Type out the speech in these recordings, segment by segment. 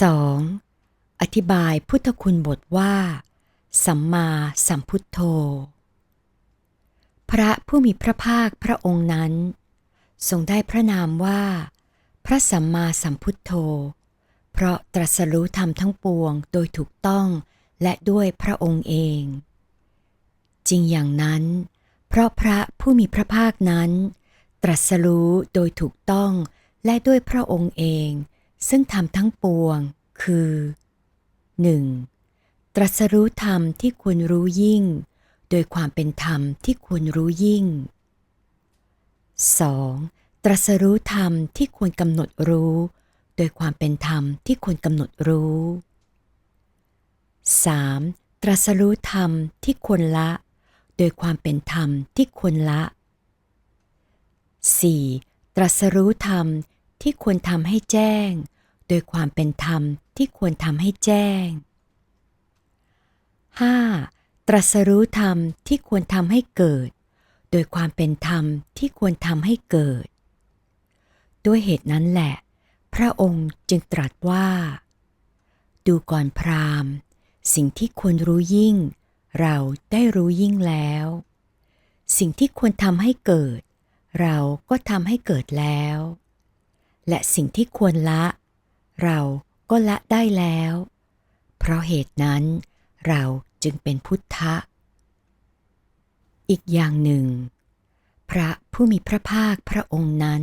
2. อธิบายพุทธคุณบทว่า สัมมาสัมพุทโธ พระผู้มีพระภาคพระองค์นั้น ทรงได้พระนามว่า พระสัมมาสัมพุทโธ เพราะตรัสรู้ธรรมทั้งปวงโดยถูกต้องและด้วยพระองค์เอง จริงอย่างนั้น เพราะพระผู้มีพระภาคนั้น ตรัสรู้โดยถูกต้องและด้วยพระองค์เอง ซึ่งธรรมทั้งปวง คือ 1. ตรัสรู้ธรรมที่ควรรู้ยิ่ง โดยความเป็นธรรมที่ควรรู้ยิ่ง 2. ตรัสรู้ธรรมที่ควรกำหนดรู้ โดยความเป็นธรรมที่ควรกำหนดรู้ 3. ตรัสรู้ธรรมที่ควรละ โดยความเป็นธรรมที่ควรละ 4. ตรัสรู้ธรรมที่ควรทำให้แจ้ง ดยความเป็นธรรมที่ควรทำให้แจ้ง 5. ตรัสรู้ธรรมที่ควรทำให้เกิด โดยความเป็นธรรมที่ควรทำให้เกิด ด้วยเหตุนั้นแหละ พระองค์จึงตรัสว่า ดูก่อนพราหมณ์ สิ่งที่ควรรู้ยิ่ง เราได้รู้ยิ่งแล้ว สิ่งที่ควรทำให้เกิด เราก็ทำให้เกิดแล้ว และสิ่งที่ควรละ เราก็ละได้แล้ว เพราะเหตุนั้นเราจึงเป็นพุทธะ อีกอย่างหนึ่ง พระผู้มีพระภาคพระองค์นั้น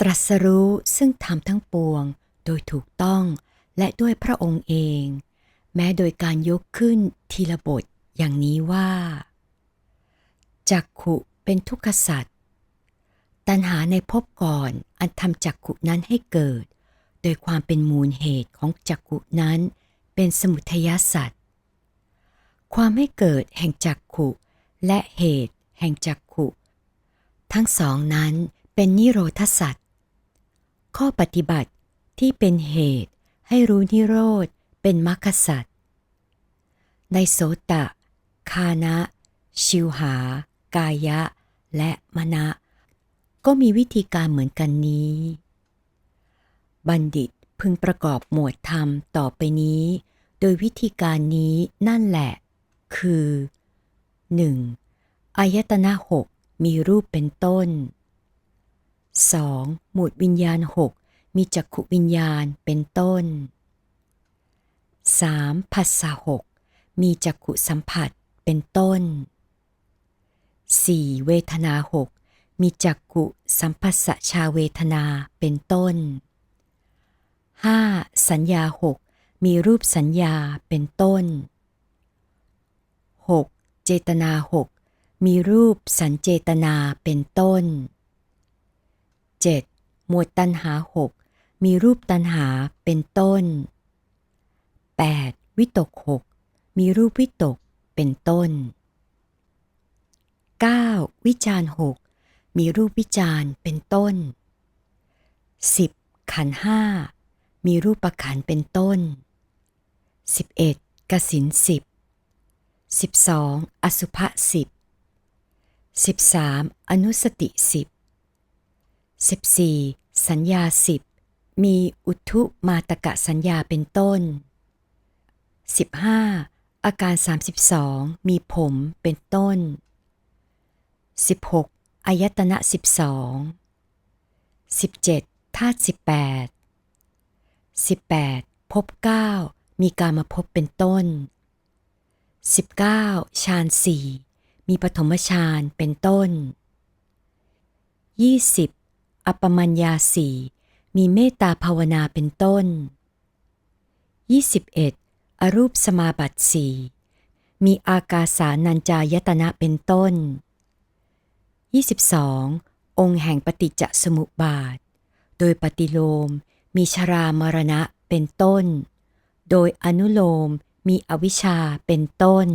ตรัสรู้ซึ่งธรรมทั้งปวงโดยถูกต้องและด้วยพระองค์เอง แม้โดยการยกขึ้นทีละบทอย่างนี้ว่าจักขุเป็นทุกขสัตว์ตัณหาในภพก่อนอันทำจักขุนั้นให้เกิด โดยความเป็นมูลเหตุของจักขุนั้นเป็นสมุทัยสัตว์ความให้เกิดแห่งจักขุและเหตุแห่งจักขุ ทั้งสองนั้นเป็นนิโรธสัตว์ข้อปฏิบัติที่เป็นเหตุให้รู้นิโรธเป็นมรรคสัตว์ในโสตะ คานะ ชิวหา กายะ และมณะ ก็มีวิธีการเหมือนกันนี้ บัณฑิตพึงประกอบหมวดธรรมต่อไปนี้ โดยวิธีการนี้นั่นแหละ คือ 1. อายตนะหกมีรูปเป็นต้น 2. หมวดวิญญาณหกมีจักขุวิญญาณเป็นต้น 3. ผัสสะหกมีจักขุสัมผัสเป็นต้น 4. เวทนาหกมีจักขุสัมผัสชาเวทนาเป็นต้น 5. สัญญาหกมีรูปสัญญาเป็นต้น 6. เจตนาหกมีรูปสัญเจตนาเป็นต้น 7. หมวดตัณหาหกมีรูปตัณหาเป็นต้น 8. วิตกหกมีรูปวิตกเป็นต้น 9. วิจารหกมีรูปวิจารเป็นต้น 10. ขันห้า มีรูปประขันเป็นต้น 11. กสินสิบ 12. อสุภะสิบ 13. อนุสติสิบ 14. สัญญาสิบ มีอุทุมาตกะสัญญาเป็นต้น 15. อาการ 32 มีผมเป็นต้น 16. อายตนะ 12 17. ธาตุ18 18. พบ9มีการมาพบเป็นต้น 19. ฌานสี่มีปฐมฌานเป็นต้น 20. อัปปมัญญาสี่มีเมตตาภาวนาเป็นต้น 21. อรูปสมาบัติสี่มีอากาสานัญจายตนะเป็นต้น 22. องค์แห่งปฏิจจสมุปบาท โดยปฏิโลม มีชรามรณะเป็นต้น โดยอนุโลมมีอวิชชาเป็นต้น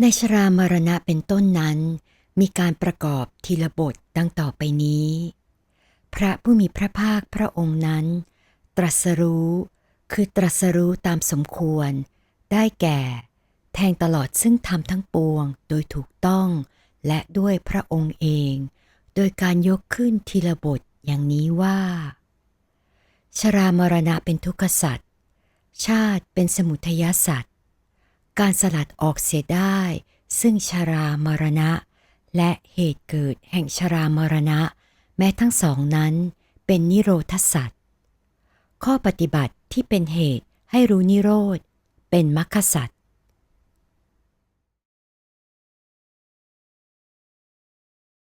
ในชรามรณะเป็นต้นนั้น มีการประกอบทีละบทดังต่อไปนี้ พระผู้มีพระภาคพระองค์นั้น ตรัสรู้คือตรัสรู้ตามสมควร ได้แก่ แทงตลอดซึ่งธรรมทั้งปวงโดยถูกต้องและด้วยพระองค์เอง โดยการยกขึ้นทีละบท อย่างนี้ว่า ชรามรณะเป็นทุกขสัตว์ชาติเป็นสมุทยสัตว์การสลัดออกเสียได้ ซึ่งชรามรณะ และเหตุเกิดแห่งชรามรณะ แม้ทั้งสองนั้นเป็นนิโรธสัตว์ข้อปฏิบัติที่เป็นเหตุให้รู้นิโรธเป็นมรรคสัตว์